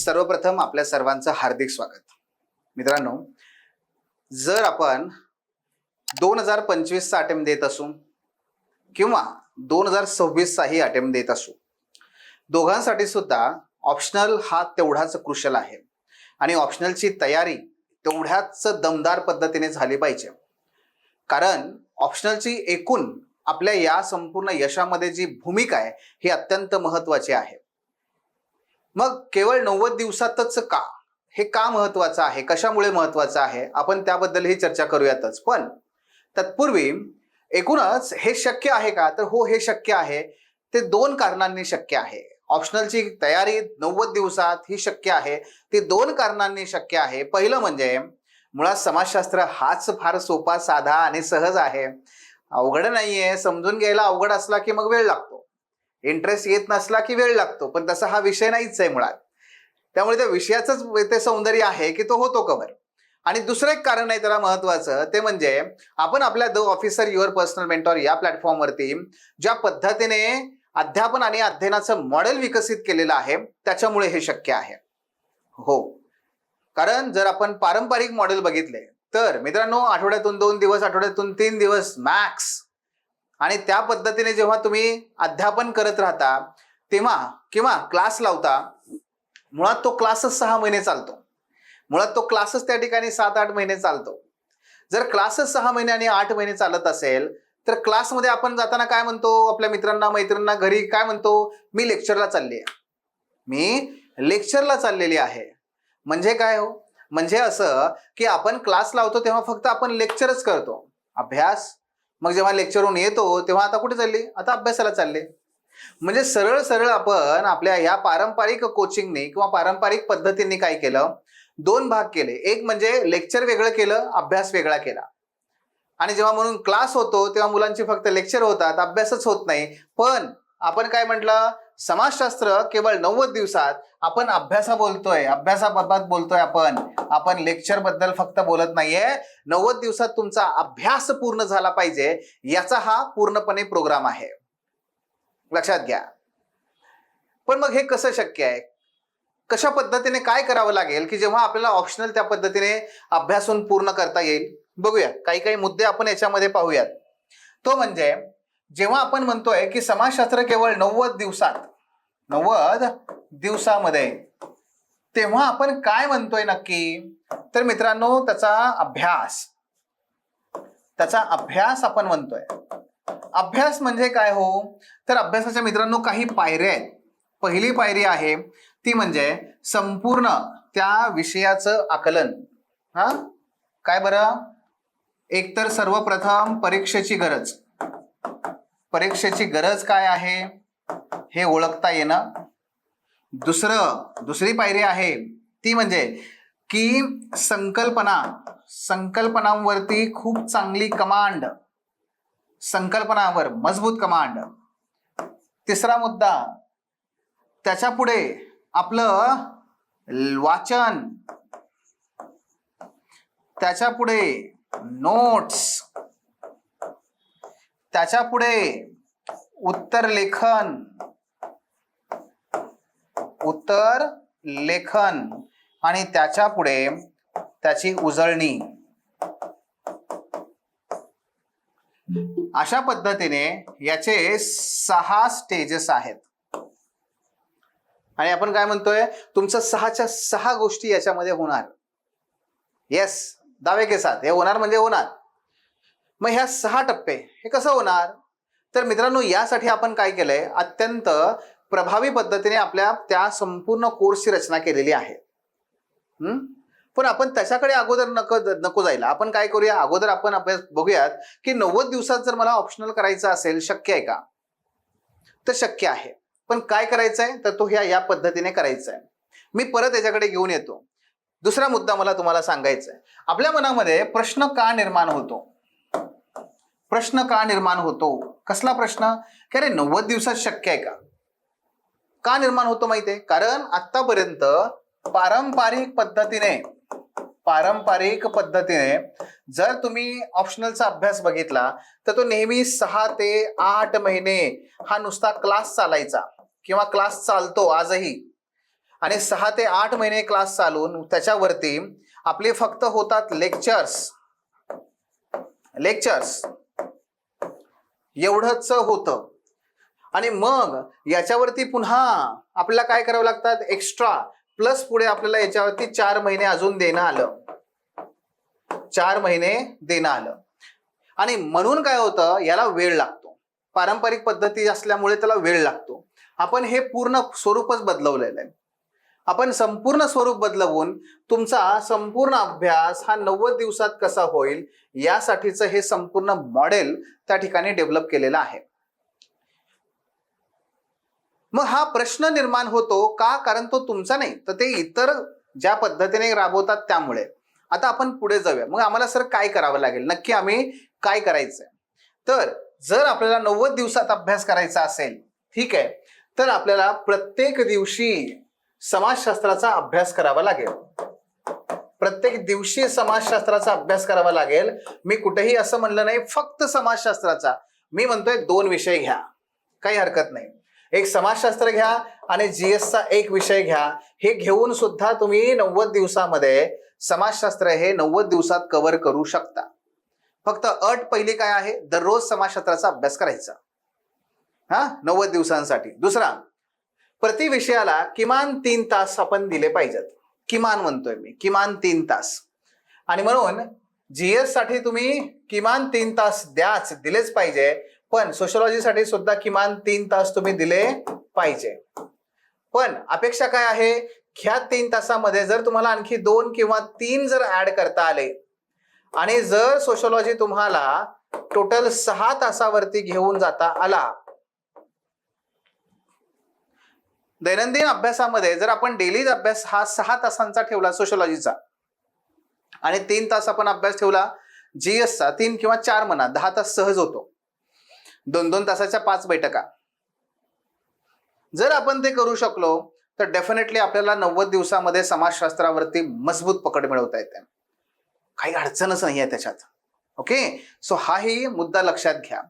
सर्वप्रथम आपल्या सर्वांचं हार्दिक स्वागत. मित्रांनो जर आपण दोन हजार पंचवीसचा अटेम्प्ट देत असू किंवा दोन हजार सव्वीसचाही अटेम्प्ट देत असू दोघांसाठी सुद्धा ऑप्शनल हा तेवढाच क्रुशल आहे. आणि ऑप्शनलची तयारी तेवढ्याच दमदार पद्धतीने झाली पाहिजे. कारण ऑप्शनलची एकूण आपल्या या संपूर्ण यशामध्ये जी भूमिका आहे ही अत्यंत महत्वाची आहे. मग केवळ नव्वद दिवसातच का? हे का महत्वाचं आहे? कशामुळे महत्वाचं आहे? आपण त्याबद्दलही चर्चा करूयातच. पण तत्पूर्वी एकूणच हे शक्य आहे का? तर हो हे शक्य आहे. ते दोन कारणांनी शक्य आहे. ऑप्शनलची तयारी नव्वद दिवसात ही शक्य आहे. ती दोन कारणांनी शक्य आहे. पहिलं म्हणजे मुळात समाजशास्त्र हाच फार सोपा साधा आणि सहज आहे. अवघड नाहीये. समजून घ्यायला अवघड असला की मग वेळ लागतो. इंटरेस्ट येत नसला की वेळ लागतो पण तसा हा विषय नाहीच आहे मुळात. त्यामुळे त्या विषयाचंच ते सौंदर्य आहे की तो होतो कवर आणि दुसरं एक कारण आहे त्याला महत्वाचं ते म्हणजे आपण आपल्या the officer your personal mentor या प्लॅटफॉर्मवरती ज्या पद्धतीने अध्यापन आणि अध्ययनाचं मॉडेल विकसित केलेलं आहे त्याच्यामुळे हे शक्य आहे. हो. कारण जर आपण पारंपरिक मॉडेल बघितले तर मित्रांनो आठवड्यातून दोन दिवस आठवड्यातून तीन दिवस मॅक्स आणि त्या पद्धतीने जेव्हा तुम्ही अध्यापन करत राहता तेव्हा किंवा क्लास लावता मुळात तो क्लासच सहा महिने चालतो. मुळात तो क्लासच त्या ठिकाणी सात आठ महिने चालतो. जर क्लासच सहा महिने आणि आठ महिने चालत असेल तर क्लासमध्ये आपण जाताना काय म्हणतो? आपल्या मित्रांना मैत्रिणींना घरी काय म्हणतो? मी लेक्चरला चालली आहे. मी लेक्चरला चाललेली आहे. म्हणजे काय हो? म्हणजे असं की आपण क्लास लावतो तेव्हा फक्त आपण लेक्चरच करतो. अभ्यास मग जेव्हा लेक्चरहून येतो तेव्हा आता कुठे चालली? आता अभ्यासाला चालले. म्हणजे सरळ सरळ आपण आपल्या ह्या पारंपरिक कोचिंगने किंवा पारंपरिक पद्धतीने काय केलं? दोन भाग केले. एक म्हणजे लेक्चर वेगळं केलं अभ्यास वेगळा केला. आणि जेव्हा म्हणून क्लास होतो तेव्हा मुलांची फक्त लेक्चर होतात अभ्यासच होत नाही. पण आपण काय म्हटलं? समाजशास्त्र केवळ नव्वद दिवसात आपण अभ्यासा बोलतोय अभ्यासाबाबत बोलतोय आपण. आपण लेक्चरबद्दल फक्त बोलत नाहीये. नव्वद दिवसात तुमचा अभ्यास पूर्ण झाला पाहिजे याचा हा पूर्णपणे प्रोग्राम आहे. लक्षात घ्या. पण मग हे कसं शक्य आहे? कशा पद्धतीने काय करावं लागेल की जेव्हा आपल्याला ऑप्शनल त्या पद्धतीने अभ्यासून पूर्ण करता येईल? बघूया. काही काही मुद्दे आपण याच्यामध्ये पाहूयात. तो म्हणजे जेव्हा आपण म्हणतोय की समाजशास्त्र केवळ नव्वद दिवसात नव्वद दिवसामध्ये. तेव्हा आपण काय म्हणतोय नक्की? तर मित्रांनो त्याचा अभ्यास. त्याचा अभ्यास आपण म्हणतोय. अभ्यास म्हणजे काय हो? तर अभ्यासाच्या मित्रांनो काही पायऱ्या आहेत. पहिली पायरी आहे ती म्हणजे संपूर्ण त्या विषयाचं आकलन. हा? काय बरं? एकतर सर्वप्रथम परीक्षेची गरज. परीक्षेची गरज काय आहे? हे ओळखता येणं. दुसरं दुसरी पायरी आहे ती म्हणजे की संकल्पना. संकल्पनांवरती खूप चांगली कमांड. संकल्पनावर मजबूत कमांड. तिसरा मुद्दा त्याच्या पुढे आपलं वाचन. त्याच्या पुढे नोट्स त्याच्या पुढे उत्तर लेखन. उत्तर लेखन. आणि त्याच्या पुढे त्याची उजळणी. अशा पद्धतीने याचे सहा स्टेजेस आहेत. आणि आपण काय म्हणतोय? तुमचं सहाच्या सहा गोष्टी याच्यामध्ये होणार. येस दावे के साथ. हे होणार म्हणजे होणार. मग ह्या सहा टप्पे हे कसं होणार? तर मित्रांनो यासाठी आपण काय केलंय? अत्यंत प्रभावी पद्धतीने आपल्या त्या संपूर्ण कोर्सची रचना केलेली आहे. हम्म? पण आपण त्याच्याकडे अगोदर नको नको जायला. आपण काय करूया? अगोदर आपण अभ्यास बघूयात की नव्वद दिवसात जर मला ऑप्शनल करायचं असेल शक्य आहे का? तर शक्य आहे. पण काय करायचं आहे तर तो ह्या या पद्धतीने करायचा आहे मी परत याच्याकडे घेऊन येतो. दुसरा मुद्दा मला तुम्हाला सांगायचा आहे आपल्या मनामध्ये प्रश्न का निर्माण होतो? प्रश्न का निर्माण होतो? कसला प्रश्न? की अरे नव्वद दिवसात शक्य आहे का? का निर्माण होतो माहितीये? कारण आतापर्यंत पारंपरिक पद्धतीने पारंपरिक पद्धतीने जर तुम्ही ऑप्शनलचा अभ्यास बघितला तर तो नेहमी सहा ते आठ महिने हा नुसता क्लास चालायचा किंवा क्लास चालतो आजही. आणि सहा ते आठ महिने क्लास चालून त्याच्यावरती आपले फक्त होतात लेक्चर्स लेक्चर्स एवढंच होतं. आणि मग याच्यावरती पुन्हा आपल्याला काय करावं लागतात? एक्स्ट्रा प्लस पुढे आपल्याला याच्यावरती चार महिने अजून देणं आलं. चार महिने देणं आलं. आणि म्हणून काय होतं? याला वेळ लागतो. पारंपरिक पद्धती असल्यामुळे त्याला वेळ लागतो. आपण हे पूर्ण स्वरूपच बदलवलेलं आहे. आपण संपूर्ण स्वरूप बदलवून तुमचा संपूर्ण अभ्यास हा नव्वद दिवसात कसा होईल यासाठीचं हे संपूर्ण मॉडेल त्या ठिकाणी डेव्हलप केलेलं आहे. मग हा प्रश्न निर्माण होतो का? कारण तो तुमचा नाही तर ते इतर ज्या पद्धतीने राबवतात त्यामुळे. आता आपण पुढे जाऊया. मग आम्हाला सर काय करावं लागेल? नक्की आम्ही काय करायचंय? तर जर आपल्याला नव्वद दिवसात अभ्यास करायचा असेल ठीक आहे. तर आपल्याला प्रत्येक दिवशी समाजशास्त्राचा अभ्यास करावा लागेल. प्रत्येक दिवशी समाजशास्त्राचा अभ्यास करावा लागेल. मी कुठेही असं म्हणलं नाही फक्त समाजशास्त्राचा. मी म्हणतोय दोन विषय घ्या. काही हरकत नाही. एक समाजशास्त्र घ्या आणि जीएसचा एक विषय घ्या. हे घेऊन सुद्धा तुम्ही नव्वद दिवसामध्ये समाजशास्त्र हे नव्वद दिवसात कव्हर करू शकता. फक्त अट पहिली काय आहे? दररोज समाजशास्त्राचा अभ्यास करायचा. हा? नव्वद दिवसांसाठी. दुसरा प्रति विषयाला किमान तीन तास आपण दिले पाहिजेत. किमान म्हणतोय मी किमान तीन तास. आणि म्हणून जीएससाठी तुम्ही किमान तीन तास द्याच दिलेच पाहिजे. पण सोशलॉजीसाठी सुद्धा किमान तीन तास तुम्ही दिले पाहिजे. पण अपेक्षा काय आहे? ह्या तीन तासामध्ये जर तुम्हाला आणखी दोन किंवा तीन जर ऍड करता आले आणि जर सोशलॉजी तुम्हाला टोटल सहा तासावरती घेऊन जाता आला दैनंदिन अभ्यासामध्ये जर आपण डेली अभ्यास हा सहा तासांचा ठेवला सोशोलॉजीचा आणि तीन तास आपण अभ्यास ठेवला जीएसचा तीन किंवा चार म्हणा दहा तास सहज होतो. दोन दोन तासाच्या पाच बैठका. जर आपण ते करू शकलो तर डेफिनेटली आपल्याला नव्वद दिवसामध्ये समाजशास्त्रावरती मजबूत पकड मिळवता येते. काही अडचणच नाही आहे त्याच्यात. ओके सो हाही मुद्दा लक्षात घ्या.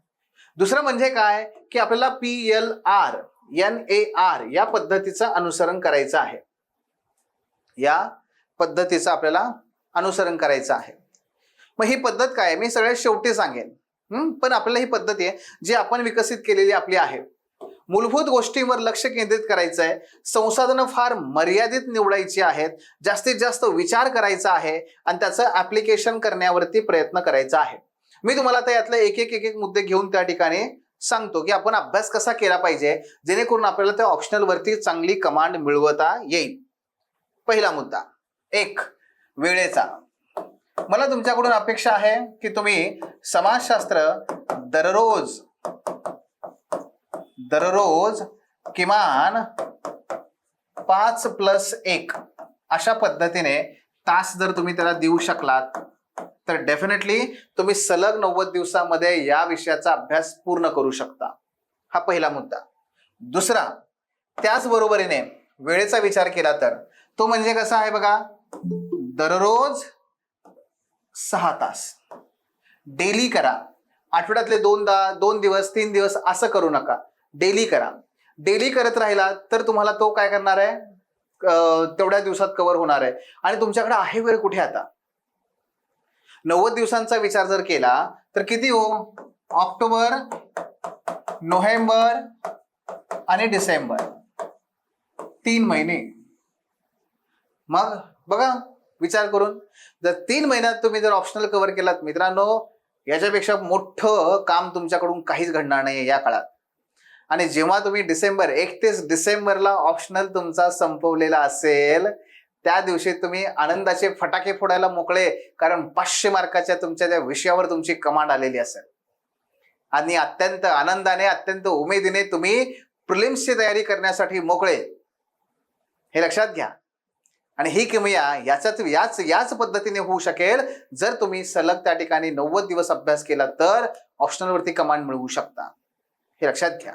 दुसरं म्हणजे काय? की आपल्याला P L R N A R या पद्धतीचं अनुसरण करायचं आहे. या पद्धतीचं आपल्याला अनुसरण करायचं आहे. मग ही पद्धत काय मी सगळ्यात शेवटी सांगेन. पण आपल्याला ही पद्धती आहे जी आपण विकसित केलेली आपली आहे. मूलभूत गोष्टींवर लक्ष केंद्रित करायचं आहे. संसाधनं फार मर्यादित निवडायची आहेत. जास्तीत जास्त विचार करायचा आहे आणि त्याचं ऍप्लिकेशन करण्यावरती प्रयत्न करायचा आहे. मी तुम्हाला आता यातले एक एक एक एक मुद्दे घेऊन त्या ठिकाणी सांगतो की आपण अभ्यास कसा केला पाहिजे जेणेकरून आपल्याला त्या ऑप्शनल वरती चांगली कमांड मिळवता येईल. पहिला मुद्दा एक वेळेचा. मला तुमच्याकडून अपेक्षा आहे की तुम्ही समाजशास्त्र दररोज दररोज किमान पाच प्लस एक अशा पद्धतीने तास जर तुम्ही त्याला देऊ शकलात तर डेफिनेटली तुम्ही सलग नव्वद दिवसामध्ये या विषयाचा अभ्यास पूर्ण करू शकता. हा पहिला मुद्दा. दुसरा त्याचबरोबरीने वेळेचा विचार केला तर तो म्हणजे कसा आहे बघा? दररोज सहा तास. डेली करा. आठवड्यातले दोनदा दोन दिवस तीन दिवस असं करू नका. डेली करा. डेली करत राहिला तर तुम्हाला तो काय करणार आहे? तेवढ्या दिवसात कव्हर होणार आहे. आणि तुमच्याकडे आहे वेळ कुठे आता? नव्वद दिवसांचा विचार जर केला तर किती हो? ऑक्टोबर नोव्हेंबर आणि डिसेंबर. तीन महिने. मग बघा विचार करून. जर तीन महिन्यात तुम्ही जर ऑप्शनल कव्हर केलात मित्रांनो याच्यापेक्षा मोठं काम तुमच्याकडून काहीच घडणार नाही या काळात. आणि जेव्हा तुम्ही डिसेंबर एकतीस डिसेंबरला ऑप्शनल तुमचा संपवलेला असेल त्या दिवशी तुम्ही आनंदाचे फटाके फोडायला मोकळे कारण पाचशे मार्काच्या तुमच्या त्या विषयावर तुमची कमांड आलेली असेल. आणि अत्यंत आनंदाने अत्यंत उमेदीने तुम्ही प्रिलिम्सची तयारी करण्यासाठी मोकळे. हे लक्षात घ्या. आणि ही किमया याच्यात याच याच पद्धतीने होऊ शकेल. जर तुम्ही सलग त्या ठिकाणी नव्वद दिवस अभ्यास केला तर ऑप्शनलवरती कमांड मिळवू शकता. हे लक्षात घ्या.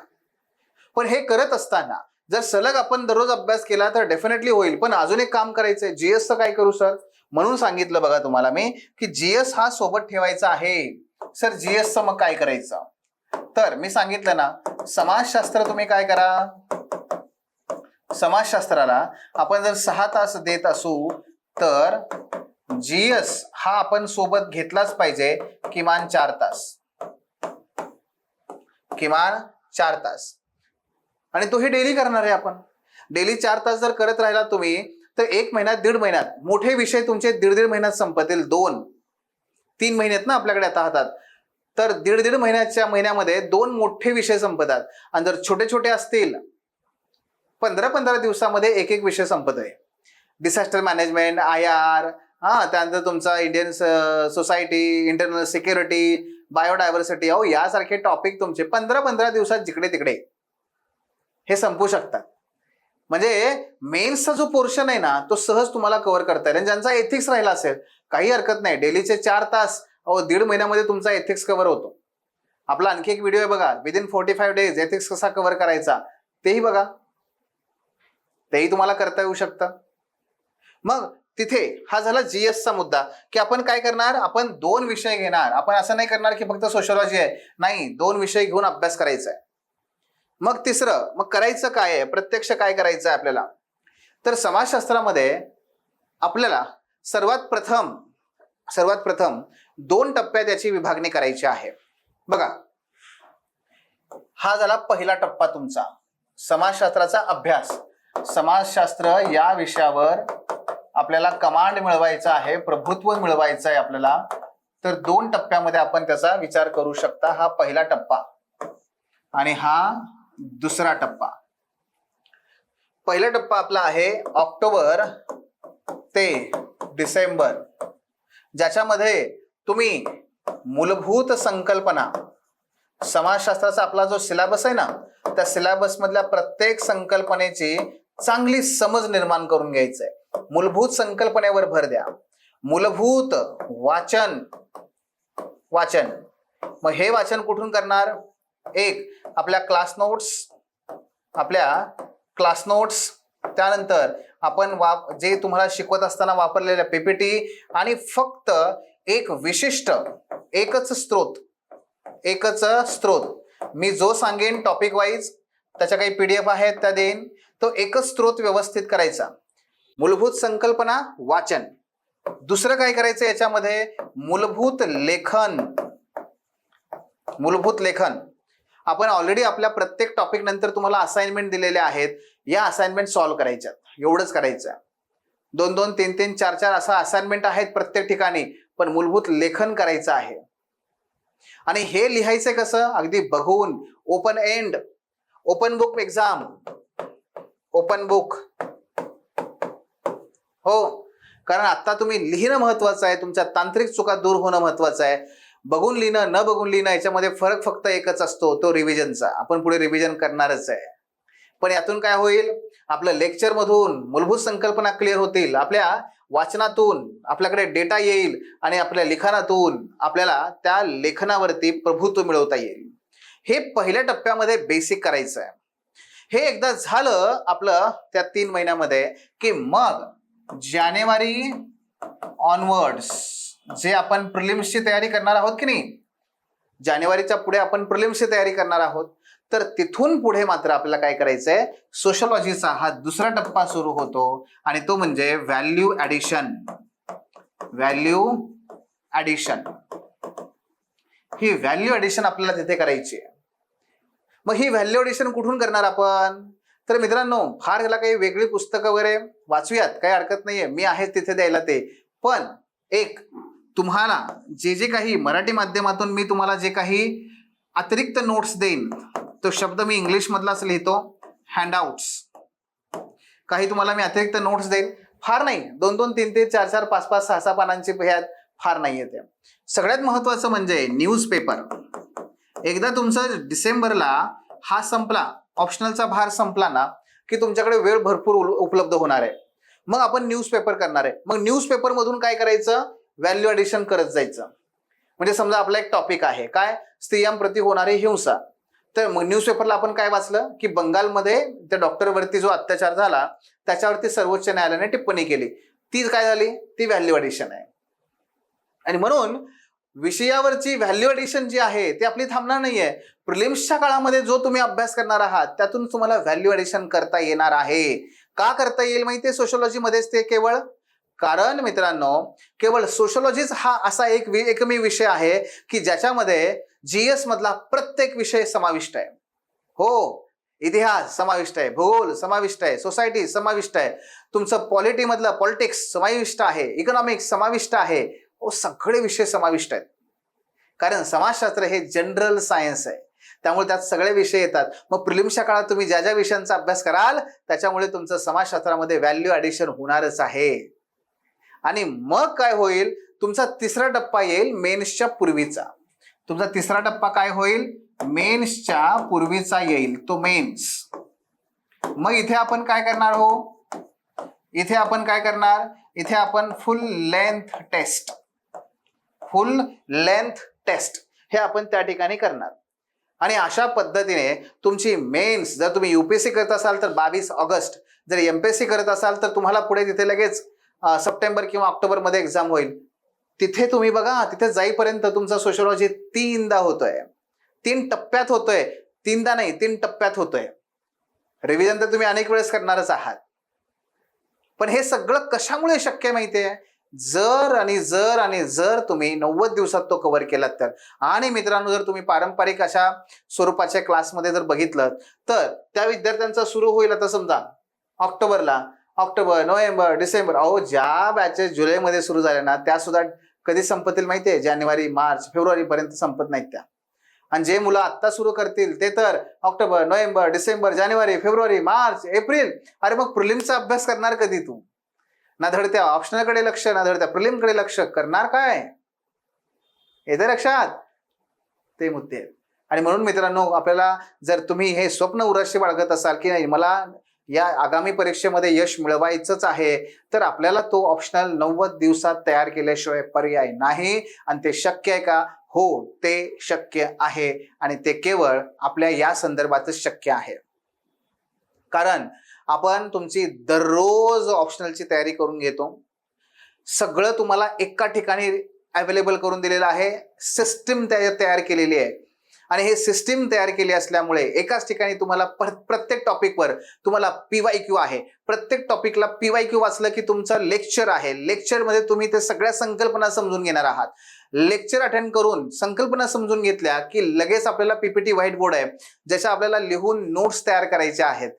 पण हे करत असताना जर सलग आपण दररोज अभ्यास केला तर डेफिनेटली होईल. पण अजून एक काम करायचंय. जीएसचं काय करू सर म्हणून सांगितलं बघा तुम्हाला मी की जीएस हा सोबत ठेवायचा आहे. सर जीएसचं मग काय करायचं? तर मी सांगितलं ना समाजशास्त्र तुम्ही काय करा? समाजशास्त्राला आपण जर सहा तास देत असू तर जीएस हा आपण सोबत घेतलाच पाहिजे किमान चार तास. किमान चार तास. आणि तो हे डेली करणार आहे आपण. डेली चार तास जर करत राहिला तुम्ही तर एक महिन्यात दीड महिन्यात मोठे विषय तुमचे दीड दीड महिन्यात संपतील दोन. तीन महिन्यात ना आपल्याकडे आता हातात. तर दीड दीड महिन्याच्या महिन्यामध्ये दोन मोठे विषय संपतात. आणि जर छोटे छोटे असतील पंधरा पंधरा दिवसामध्ये एक एक विषय संपत आहे. डिझास्टर मॅनेजमेंट आय आर हा त्यानंतर तुमचा Indian society internal security biodiversity अहो यासारखे टॉपिक तुमचे पंधरा पंधरा दिवसात जिकडे तिकडे. हे संपू शकतात. म्हणजे मेन्सचा जो पोर्शन आहे ना तो सहज तुम्हाला कव्हर करता येईल. आणि ज्यांचा एथिक्स राहिला असेल काही हरकत नाही. डेलीचे चार तास अहो दीड महिन्यामध्ये तुमचा एथिक्स कव्हर होतो. आपला आणखी एक व्हिडिओ आहे बघा. Within forty five days ethics कसा कव्हर करायचा? तेही बघा. तेही तुम्हाला करता येऊ शकतं. मग तिथे हा झाला जीएसचा मुद्दा की आपण काय करणार? आपण दोन विषय घेणार. आपण असं नाही करणार की फक्त सोशोलॉजी आहे. नाही दोन विषय घेऊन अभ्यास करायचा आहे. मग तिसरं मग करायचं काय आहे? प्रत्यक्ष काय करायचं आहे आपल्याला? तर समाजशास्त्रामध्ये आपल्याला सर्वात प्रथम सर्वात प्रथम दोन टप्प्यात याची विभागणी करायची आहे. बघा. हा झाला पहिला टप्पा तुमचा. समाजशास्त्राचा अभ्यास. समाजशास्त्र या विषयावर आपल्याला कमांड मिळवायचा आहे प्रभुत्व मिळवायचं आहे आपल्याला. तर दोन टप्प्यामध्ये आपण त्याचा विचार करू शकता. हा पहिला टप्पा. आणि हा दुसरा टप्पा. पहिला टप्पा आपला आहे ऑक्टोबर ते डिसेंबर ज्याच्यामध्ये तुम्ही मूलभूत संकल्पना समाजशास्त्राचा आपला जो सिलेबस आहे ना त्या सिलेबस मधल्या प्रत्येक संकल्पनेची चांगली समज निर्माण करून घ्यायचंय. मूलभूत संकल्पनेवर भर द्या. मूलभूत वाचन वाचन. मग हे वाचन कुठून करणार? एक आपल्या क्लास नोट्स आपल्या क्लास नोट्स त्यानंतर आपण वाप जे तुम्हाला शिकवत असताना वापरलेल्या पीपीटी आणि फक्त एक विशिष्ट एकच स्त्रोत एकच स्त्रोत मी जो सांगेन टॉपिक वाईज त्याच्या काही पीडीएफ आहेत त्या देईन. तो एकच स्त्रोत व्यवस्थित करायचा. मूलभूत संकल्पना वाचन. दुसरं काय करायचं याच्यामध्ये? मूलभूत लेखन. मूलभूत लेखन. आपण ऑलरेडी आपल्या प्रत्येक टॉपिक नंतर तुम्हाला असाइनमेंट दिलेले आहेत. या असाइनमेंट सॉल्व्ह करायच्या एवढंच करायचं दोन दोन तीन तीन चार चार असा असाइनमेंट आहेत प्रत्येक ठिकाणी पण मूलभूत लेखन करायचं आहे. आणि हे लिहायचंय कसं? अगदी बघून. Open end open book exam open book हो. कारण आता तुम्ही लिहिणं महत्वाचं आहे. तुमच्या तांत्रिक चुका दूर होणं महत्वाचं आहे. बघून लिहिणं न बघून लिहिणं याच्यामध्ये फरक फक्त एकच असतो तो रिव्हिजनचा आपण पुढे रिव्हिजन करणारच आहे. पण यातून काय होईल? आपलं लेक्चरमधून मूलभूत संकल्पना क्लिअर होतील. आपल्या वाचनातून आपल्याकडे डेटा येईल आणि आपल्या लिखाणातून आपल्याला त्या लेखनावरती प्रभुत्व मिळवता येईल. हे पहिल्या टप्प्यामध्ये बेसिक करायचं आहे. हे एकदा झालं आपलं त्या तीन महिन्यामध्ये की मग जानेवारी ऑनवर्ड्स जे आपण प्रिलिम्सची तयारी करणार आहोत की नाही? जानेवारीच्या पुढे आपण प्रिलिम्सची तयारी करणार आहोत. तर तिथून पुढे मात्र आपल्याला काय करायचंय? सोशलॉजीचा हा दुसरा टप्पा सुरू होतो आणि तो म्हणजे व्हॅल्यू ऍडिशन व्हॅल्यू ऍडिशन ही व्हॅल्यू ऍडिशन आपल्याला तिथे करायची आहे. मग ही व्हॅल्यू ऍडिशन कुठून करणार आपण? तर मित्रांनो फार ह्याला काही वेगळी पुस्तकं वगैरे वाचूयात काही हरकत नाहीये. मी आहे तिथे द्यायला ते. पण एक तुम्हाला जे जे काही मराठी माध्यमातून मी तुम्हाला जे काही अतिरिक्त नोट्स देईन तो शब्द मी इंग्लिश मधलाच लिहितो हँडआउट्स काही तुम्हाला मी अतिरिक्त नोट्स देईन फार नाही. दोन दोन तीन तीन चार चार पाच पाच सहा सहा पानांची ह्यात फार नाही येते. सगळ्यात महत्वाचं म्हणजे न्यूजपेपर एकदा तुमचं डिसेंबरला हा संपला ऑप्शनलचा भार संपला ना की तुमच्याकडे वेळ भरपूर उपलब्ध होणार आहे. मग आपण न्यूजपेपर करणार आहे. मग न्यूजपेपरमधून काय करायचं? व्हॅल्यू ॲडिशन करत जायचं. म्हणजे समजा आपला एक टॉपिक आहे. काय? स्त्रियांप्रती होणारी हिंसा. तर मग न्यूजपेपरला आपण काय वाचलं? की बंगालमध्ये त्या डॉक्टरवरती जो अत्याचार झाला त्याच्यावरती सर्वोच्च न्यायालयाने टिप्पणी केली. ती काय झाली? ती व्हॅल्यू ॲडिशन आहे. आणि म्हणून विषयावरची व्हॅल्यू ॲडिशन जी आहे ती आपली थांबणार नाहीये. प्रिलिम्सच्या काळामध्ये जो तुम्ही अभ्यास करणार आहात त्यातून तुम्हाला व्हॅल्यू ॲडिशन करता येणार आहे. का करता येईल माहितीये? सोशोलॉजीमध्येच ते केवळ कारण मित्रांनो केवळ सोशोलॉजीच हा असा एक वि- एकमेव विषय आहे की ज्याच्यामध्ये जीएस मधला प्रत्येक विषय समाविष्ट आहे. हो इतिहास समाविष्ट आहे भूगोल समाविष्ट आहे सोसायटी समाविष्ट आहे तुमचं पॉलिटीमधलं पॉलिटिक्स समाविष्ट आहे इकॉनॉमिक्स समाविष्ट आहे हो सगळे विषय समाविष्ट आहेत. कारण समाजशास्त्र हे जनरल सायन्स आहे. त्यामुळे त्यात सगळे विषय येतात. मग प्रिलिम्सच्या काळात तुम्ही ज्या ज्या विषयांचा अभ्यास कराल त्याच्यामुळे तुमचं समाजशास्त्रामध्ये व्हॅल्यू ॲडिशन होणारच आहे. आणि मग काय होईल? तुमचा तिसरा टप्पा येईल मेन्सच्या पूर्वीचा. तुमचा तिसरा टप्पा काय होईल? मेन्सच्या पूर्वीचा येईल तो मेन्स. मग इथे आपण काय करणार हो? इथे आपण काय करणार? इथे आपण full length test full length test हे आपण त्या ठिकाणी करणार. आणि अशा पद्धतीने तुमची मेन्स जर तुम्ही युपीएससी करत असाल तर बावीस ऑगस्ट. जर एमपीएससी करत असाल तर तुम्हाला पुढे तिथे लगेच सप्टेंबर किंवा ऑक्टोबरमध्ये एक्झाम होईल. तिथे तुम्ही बघा तिथे जाईपर्यंत तुमचा सोशोलॉजी तीनदा होतोय. तीन टप्प्यात होतोय. तीनदा नाही तीन टप्प्यात होतोय. रिव्हिजन तर तुम्ही अनेक वेळेस करणारच आहात. पण हे सगळं कशामुळे शक्य आहे माहितीये? जर आणि जर आणि जर तुम्ही नव्वद दिवसात तो कव्हर केलात तर. आणि मित्रांनो जर तुम्ही पारंपरिक अशा स्वरूपाच्या क्लासमध्ये जर बघितलं तर त्या विद्यार्थ्यांचा सुरू होईल आता समजा ऑक्टोबरला. October November December. अहो ज्या बॅचेस जुलैमध्ये सुरू झाल्या ना त्या सुद्धा कधी संपतील माहिती आहे जानेवारी मार्च फेब्रुवारी पर्यंत संपत नाहीत त्या. आणि जे मुलं आत्ता सुरू करतील ते तर ऑक्टोबर नोव्हेंबर डिसेंबर जानेवारी फेब्रुवारी मार्च एप्रिल. अरे मग प्रिलिमचा अभ्यास करणार कधी तू? ना धड त्या ऑप्शनलकडे लक्ष ना धड त्या प्रिलिमकडे लक्ष. करणार काय? येते लक्षात? ते मुद्दे. आहेत आणि म्हणून मित्रांनो आपल्याला जर तुम्ही हे स्वप्न उराशी बाळगत असाल की नाही मला या आगामी परीक्षेमध्ये यश मिळवायचंच आहे तर आपल्याला तो ऑप्शनल नव्वद दिवसात तयार केल्याशिवाय पर्याय नाही. आणि ते शक्य आहे का? हो ते शक्य आहे. आणि ते केवळ आपल्या या संदर्भातच शक्य आहे. कारण आपण तुमची दररोज ऑप्शनलची तयारी करून घेतो. सगळं तुम्हाला एका ठिकाणी अवेलेबल करून दिलेलं आहे. सिस्टीम तयार केलेली आहे. आणि हे सिस्टीम तयार केली असल्यामुळे एकाच ठिकाणी तुम्हाला प्रत्येक टॉपिकवर तुम्हाला पीवाय क्यू आहे. प्रत्येक टॉपिकला पीवाय क्यू वाचलं की तुमचं लेक्चर आहे. लेक्चरमध्ये तुम्ही ते सगळ्या संकल्पना समजून घेणार आहात. लेक्चर अटेंड करून संकल्पना समजून घेतल्या की लगेच आपल्याला पीपीटी व्हाईट बोर्ड आहे. ज्याच्या आपल्याला लिहून नोट्स तयार करायचे आहेत.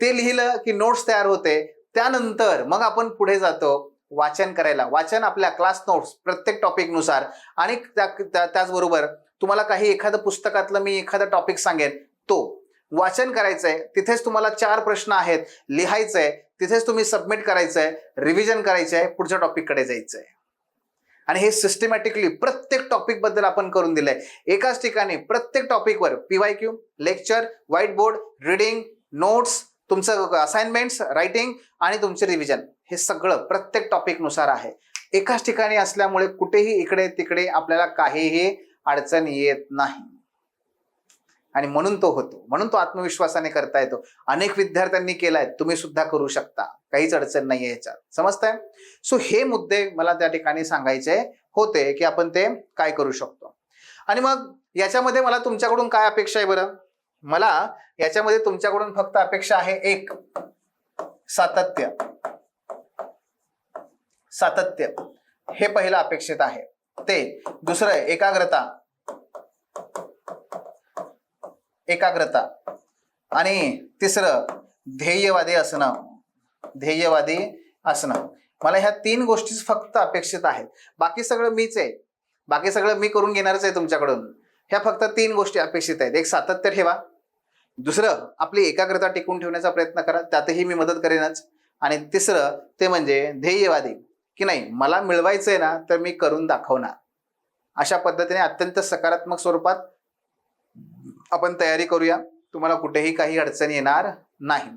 ते लिहिलं की नोट्स तयार होते. त्यानंतर मग आपण पुढे जातो वाचन करायला. वाचन आपल्या क्लास नोट्स प्रत्येक टॉपिकनुसार आणि त्या- त्या- त्याचबरोबर तुम्हाला काही एखादं पुस्तकातलं मी एखादा टॉपिक सांगेन. तो वाचन करायचं आहे तिथेच तुम्हाला चार प्रश्न आहेत लिहायचं आहे तिथेच तुम्ही सबमिट करायचं आहे रिव्हिजन करायचं आहे पुढच्या टॉपिककडे जायचं आहे आणि हे सिस्टमॅटिकली प्रत्येक टॉपिकबद्दल आपण करून दिलंय. एकाच ठिकाणी प्रत्येक टॉपिकवर P Y Q lecture white board reading notes तुमचं असाइनमेंट्स रायटिंग आणि तुमचे रिव्हिजन हे सगळं प्रत्येक टॉपिकनुसार आहे. एकाच ठिकाणी असल्यामुळे कुठेही इकडे तिकडे आपल्याला काहीही अडचण येत नाही. आणि म्हणून तो होतो. म्हणून तो आत्मविश्वासाने करता येतो. अनेक विद्यार्थ्यांनी केलाय. तुम्ही सुद्धा करू शकता. काहीच अडचण नाहीये ह्याच्यात. समजतंय? सो हे मुद्दे मला त्या ठिकाणी सांगायचे होते की आपण ते काय करू शकतो. आणि मग याच्यामध्ये मला तुमच्याकडून काय अपेक्षा आहे बरं? मला याच्यामध्ये तुमच्याकडून फक्त अपेक्षा आहे एक. सातत्य. सातत्य. हे पहिलं अपेक्षित आहे. ते. दुसरं आहे एकाग्रता. एकाग्रता. आणि तिसरं ध्येयवादी असणं. ध्येयवादी असणं. मला ह्या तीन गोष्टीच फक्त अपेक्षित आहेत. बाकी सगळं मीच आहे. बाकी सगळं मी करून घेणारच आहे तुमच्याकडून. ह्या फक्त तीन गोष्टी अपेक्षित आहेत. एक सातत्य ठेवा. दुसरं आपली एकाग्रता टिकून ठेवण्याचा प्रयत्न करा. त्यातही मी मदत करेनच. आणि तिसरं ते म्हणजे ध्येयवादी. की नाही मला मिळवायचं आहे ना तर मी करून दाखवणार. अशा पद्धतीने अत्यंत सकारात्मक स्वरूपात आपण तयारी करूया. तुम्हाला कुठेही काही अडचण येणार नाही.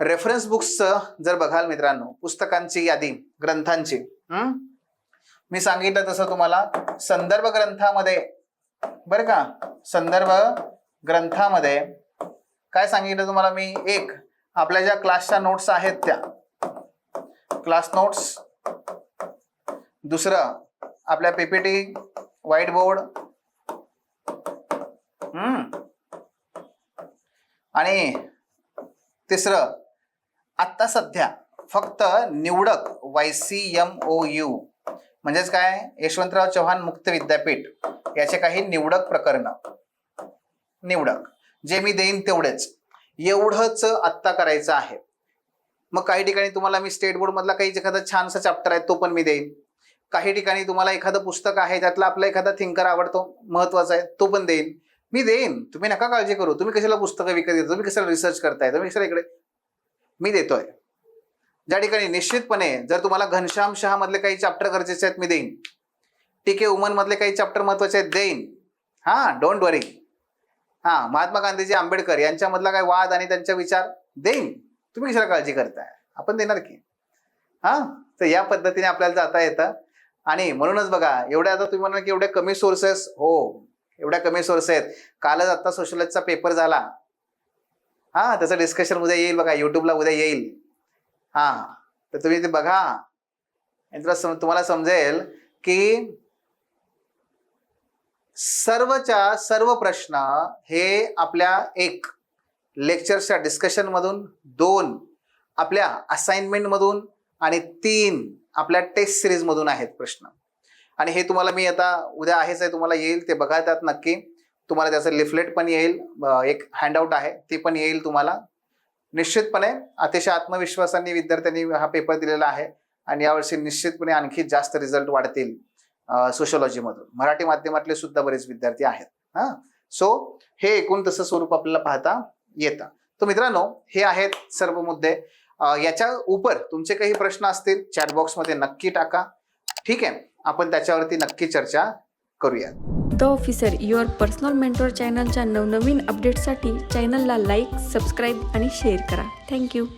रेफरन्स बुक्सचं जर बघाल मित्रांनो पुस्तकांची यादी ग्रंथांची मी सांगितलं तसं तुम्हाला संदर्भ ग्रंथामध्ये बरं का? संदर्भ ग्रंथामध्ये काय सांगितलं तुम्हाला मी? एक आपल्या ज्या क्लासच्या नोट्स आहेत त्या. क्लास नोट्स दुसरं आपल्या पीपीटी व्हाईट बोर्ड हम्म. आणि तिसरं आत्ता सध्या फक्त निवडक Y C M O U म्हणजेच काय? यशवंतराव चव्हाण मुक्त विद्यापीठ. याचे काही निवडक प्रकरण. निवडक. जे मी देईन तेवढेच. एवढंच आत्ता करायचं आहे. मग काही ठिकाणी तुम्हाला मी स्टेट बोर्ड मधला काही एखादा छानसा चॅप्टर आहे तो पण मी देईन. काही ठिकाणी तुम्हाला एखादं पुस्तक आहे त्यातला आपला एखादा थिंकर आवडतो महत्त्वाचा आहे तो पण देईन. मी देईन. तुम्ही नका काळजी करू. तुम्ही कशाला पुस्तकं विकत घेता? तुम्ही कशाला रिसर्च करताय? तुम्ही कशाला इकडे? मी देतोय. ज्या ठिकाणी निश्चितपणे जर तुम्हाला घनश्याम शहा मधले काही चॅप्टर गरजेचे आहेत मी देईन. टीके उमन मधले काही चॅप्टर महत्त्वाचे आहेत देईन. हा डोंट वरी हा महात्मा गांधीजी आंबेडकर यांच्यामधला काय वाद आणि त्यांचे विचार? देईन. तुम्ही कशाला काळजी करताय. आपण देणार की? हा? तर या पद्धतीने आपल्याला जाता येतं. आणि म्हणूनच बघा एवढ्या आता तुम्ही म्हणाल की एवढ्या कमी सोर्सेस हो एवढ्या कमी सोर्स आहेत. कालच आता सोशलॉजीचा पेपर झाला. हा त्याचं डिस्कशन उद्या येईल बघा युट्यूबला उद्या येईल. हा तर तुम्ही ते बघा. आणि तुला सम- तुम्हाला समजेल की सर्वच्या सर्व प्रश्न हे आपल्या एक लेक्चरच्या डिस्कशनमधून दोन आपल्या असाइनमेंटमधून आणि तीन आपल्या टेस्ट सिरीजमधून आहेत प्रश्न. आणि हे तुम्हाला मी आता उद्या आहेच आहे तुम्हाला येईल ते बघा त्यात नक्की. तुम्हाला त्याचं लिफलेट पण येईल एक हँडआउट आहे ते पण येईल तुम्हाला. निश्चितपणे अतिशय आत्मविश्वासाने विद्यार्थ्यांनी हा पेपर दिलेला आहे आणि यावर्षी निश्चितपणे आणखी जास्त रिझल्ट वाढतील सोशोलॉजीमधून मराठी माध्यमातले सुद्धा बरेच विद्यार्थी आहेत. हां. सो हे एकूण तसं स्वरूप आपल्याला पाहता येता तर मित्रांनो हे आहेत सर्व मुद्दे. याच्या उपर तुमचे काही प्रश्न असतील चॅटबॉक्समध्ये नक्की टाका. ठीक आहे आपण त्याच्यावरती नक्की चर्चा करूया the officer your personal mentor चॅनलच्या नवनवीन अपडेट्ससाठी चॅनलला लाईक सबस्क्राईब आणि शेअर करा. Thank you